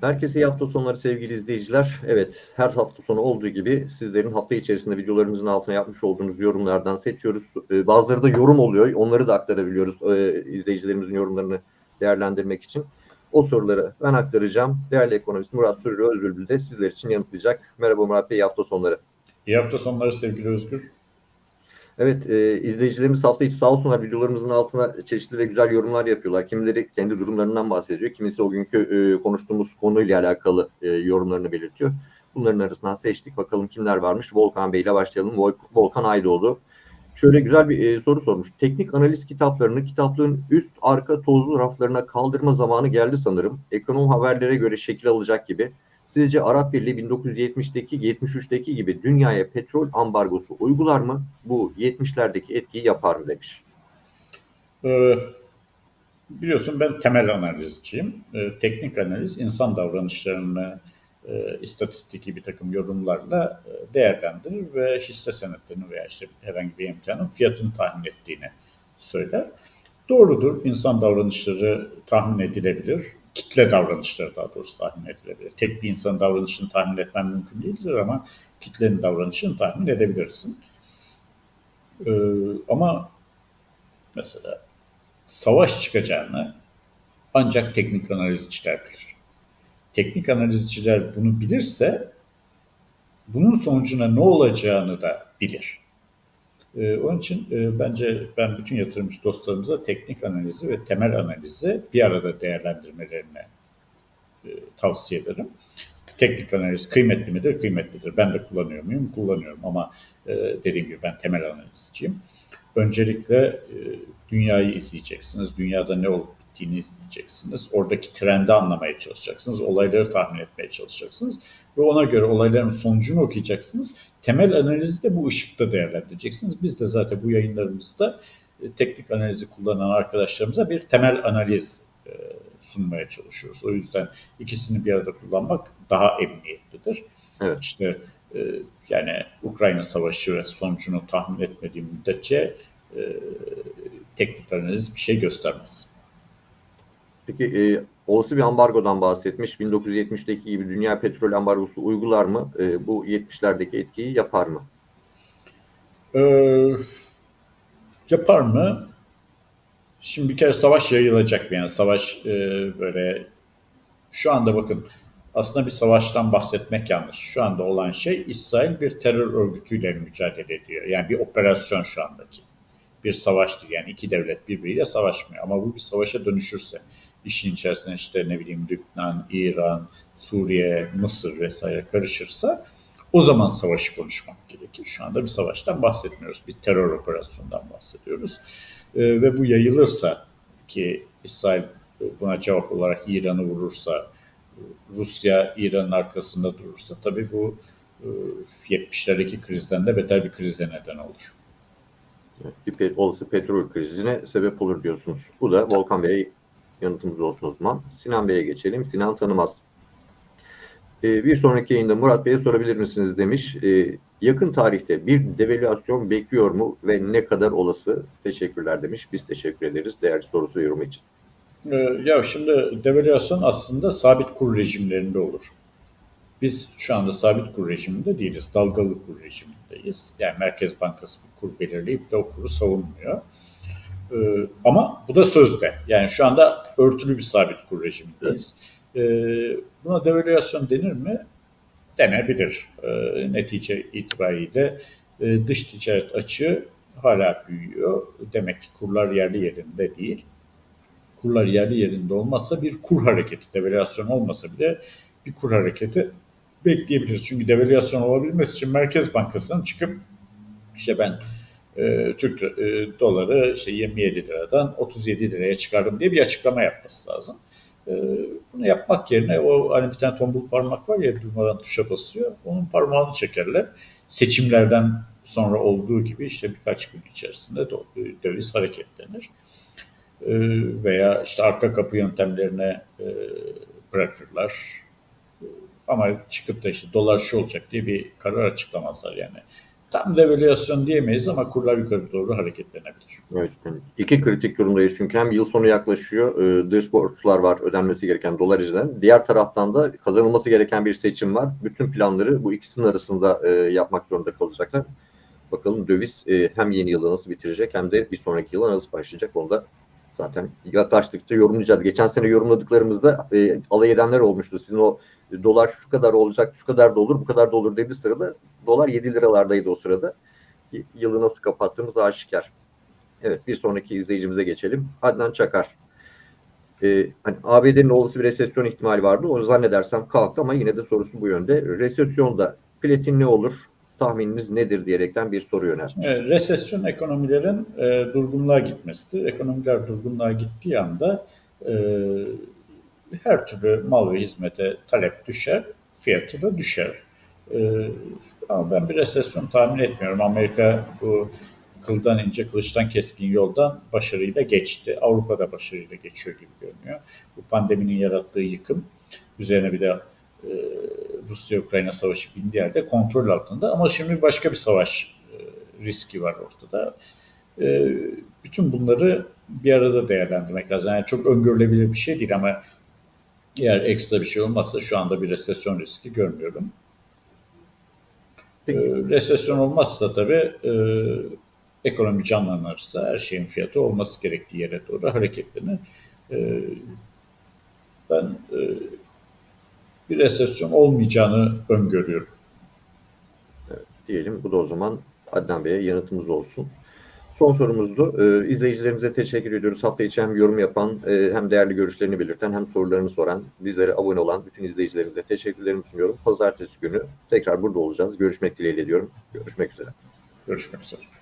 Herkese iyi hafta sonları sevgili izleyiciler. Evet, her hafta sonu olduğu gibi sizlerin hafta içerisinde videolarımızın altına yapmış olduğunuz yorumlardan seçiyoruz. Ee, Bazıları da yorum oluyor. Onları da aktarabiliyoruz e, izleyicilerimizin yorumlarını değerlendirmek için. O soruları ben aktaracağım. Değerli ekonomist Murat Sürür Özbülbül de sizler için yanıtlayacak. Merhaba Murat Bey, iyi hafta sonları. İyi hafta sonları sevgili Özgür. Evet, e, izleyicilerimiz hafta içi sağ olsunlar videolarımızın altına çeşitli ve güzel yorumlar yapıyorlar. Kimileri kendi durumlarından bahsediyor, kimisi o günkü e, konuştuğumuz konuyla alakalı e, yorumlarını belirtiyor. Bunların arasından seçtik. Bakalım kimler varmış. Volkan Bey ile başlayalım. Vol- Volkan Aydoğdu. Şöyle güzel bir e, soru sormuş. Teknik analiz kitaplarını kitaplığın üst arka tozlu raflarına kaldırma zamanı geldi sanırım. Ekonom haberlere göre şekil alacak gibi. Sizce Arap Birliği 1970'deki 73'teki gibi dünyaya petrol ambargosu uygular mı? Bu 70'lerdeki etkiyi yapar mı demiş. Ee, biliyorsun ben temel analizciyim. Ee, teknik analiz insan davranışlarını e, istatistiki bir takım yorumlarla e, değerlendirir ve hisse senetlerini veya işte herhangi bir emtianın fiyatını tahmin ettiğini söyler. Doğrudur, insan davranışları tahmin edilebilir. Kitle davranışları daha doğrusu tahmin edilebilir. Tek bir insan davranışını tahmin etmen mümkün değildir ama kitlenin davranışını tahmin edebilirsin. Ee, ama mesela savaş çıkacağını ancak teknik analizciler bilir. Teknik analizciler bunu bilirse bunun sonucuna ne olacağını da bilir. Ee, onun için e, bence ben bütün yatırımcı dostlarımıza teknik analizi ve temel analizi bir arada değerlendirmelerini e, tavsiye ederim. Teknik analiz kıymetli midir? Kıymetlidir. Ben de kullanıyor muyum? Kullanıyorum ama e, dediğim gibi ben temel analizciyim. Öncelikle dünyayı izleyeceksiniz. Dünyada ne olup bittiğini izleyeceksiniz. Oradaki trendi anlamaya çalışacaksınız. Olayları tahmin etmeye çalışacaksınız. Ve ona göre olayların sonucunu okuyacaksınız. Temel analizi de bu ışıkta değerlendireceksiniz. Biz de zaten bu yayınlarımızda e, teknik analizi kullanan arkadaşlarımıza bir temel analiz e, sunmaya çalışıyoruz. O yüzden ikisini bir arada kullanmak daha emniyetlidir. Evet. İşte e, yani Ukrayna Savaşı ve sonucunu tahmin etmediğim müddetçe teknik analiz bir şey göstermez. Peki e, olası bir ambargodan bahsetmiş. 1970'deki gibi dünya petrol ambargosu uygular mı? E, bu 70'lerdeki etkiyi yapar mı? Ee, yapar mı? Şimdi bir kere savaş yayılacak yani savaş e, böyle şu anda bakın aslında bir savaştan bahsetmek yanlış. Şu anda olan şey İsrail bir terör örgütüyle mücadele ediyor. Yani bir operasyon şu andaki. Bir savaş değil yani iki devlet birbiriyle savaşmıyor. Ama bu bir savaşa dönüşürse işin içerisine işte ne bileyim Lübnan, İran, Suriye, Mısır vesaire karışırsa o zaman savaşı konuşmak gerekir. Şu anda bir savaştan bahsetmiyoruz. Bir terör operasyonundan bahsediyoruz. Ee, ve bu yayılırsa ki İsrail buna cevap olarak İran'ı vurursa, Rusya İran'ın arkasında durursa tabii bu e, 70'lerdeki krizden de beter bir krize neden olur. Bir olası petrol krizine sebep olur diyorsunuz. Bu da Volkan Bey'e yanıtımız olsun o zaman. Sinan Bey'e geçelim. Sinan tanımaz. E, bir sonraki yayında Murat Bey'e sorabilir misiniz demiş. E, yakın tarihte bir devalüasyon bekliyor mu ve ne kadar olası? Teşekkürler demiş. Biz teşekkür ederiz değerli sorusu yorumu için. Ee, Ya şimdi devalüasyon aslında sabit kur rejimlerinde olur. Biz şu anda sabit kur rejiminde değiliz. Dalgalı kur rejimindeyiz. Yani Merkez Bankası bir kur belirleyip de o kuru savunmuyor. Ee, ama bu da sözde. Yani şu anda örtülü bir sabit kur rejimindeyiz. Ee, buna devalüasyon denir mi? Denebilir. Ee, netice itibariyle e, dış ticaret açığı hala büyüyor. Demek ki kurlar yerli yerinde değil kurlar yerli yerinde olmazsa bir kur hareketi, devalüasyon olmasa bile bir kur hareketi bekleyebiliriz. Çünkü devalüasyon olabilmesi için Merkez Bankası'nın çıkıp işte ben e, Türk e, doları işte 27 liradan 37 liraya çıkardım diye bir açıklama yapması lazım. E, bunu yapmak yerine o hani bir tane tombul parmak var ya durmadan tuşa basıyor. Onun parmağını çekerler. Seçimlerden sonra olduğu gibi işte birkaç gün içerisinde döviz hareketlenir e, veya işte arka kapı yöntemlerine e, bırakırlar. Ama çıkıp da işte dolar şu olacak diye bir karar açıklamazlar yani. Tam devalüasyon diyemeyiz ama kurlar yukarı doğru hareketlenebilir. Evet, yani iki kritik durumdayız çünkü hem yıl sonu yaklaşıyor, e, dış borçlar var ödenmesi gereken dolar yüzünden. Diğer taraftan da kazanılması gereken bir seçim var. Bütün planları bu ikisinin arasında e, yapmak zorunda kalacaklar. Bakalım döviz e, hem yeni yılı nasıl bitirecek hem de bir sonraki yıla nasıl başlayacak onu da zaten yaklaştıkça yorumlayacağız. Geçen sene yorumladıklarımızda e, alay edenler olmuştu. Sizin o e, dolar şu kadar olacak, şu kadar da olur, bu kadar da olur dediği sırada dolar 7 liralardaydı o sırada. Y- Yılı nasıl kapattığımız aşikar. Evet bir sonraki izleyicimize geçelim. Adnan Çakar. Ee, hani ABD'nin olası bir resesyon ihtimali vardı. O zannedersem kalktı ama yine de sorusu bu yönde. Resesyonda platin ne olur? Tahmininiz nedir diyerekten bir soru yöneltmiş. Resesyon ekonomilerin e, durgunluğa gitmesidir. Ekonomiler durgunluğa gittiği anda e, her türlü mal ve hizmete talep düşer, fiyatı da düşer. E, ama ben bir resesyon tahmin etmiyorum. Amerika bu kıldan ince, kılıçtan keskin yoldan başarıyla geçti. Avrupa da başarıyla geçiyor gibi görünüyor. Bu pandeminin yarattığı yıkım üzerine bir de Rusya-Ukrayna savaşı bindiği yerde kontrol altında. Ama şimdi başka bir savaş e, riski var ortada. E, bütün bunları bir arada değerlendirmek lazım. Yani çok öngörülebilir bir şey değil ama eğer ekstra bir şey olmazsa şu anda bir resesyon riski görmüyorum. E, Peki. resesyon olmazsa tabii e, ekonomi canlanırsa her şeyin fiyatı olması gerektiği yere doğru hareketlenir. E, ben e, bir resesyon olmayacağını öngörüyorum. Diyelim bu da o zaman Adnan Bey'e yanıtımız olsun. Son sorumuzdu. Ee, izleyicilerimize teşekkür ediyoruz. Hafta içi hem yorum yapan e, hem değerli görüşlerini belirten hem sorularını soran bizlere abone olan bütün izleyicilerimize teşekkürlerimi sunuyorum. Pazartesi günü tekrar burada olacağız. Görüşmek dileğiyle diyorum. Görüşmek üzere. Görüşmek üzere.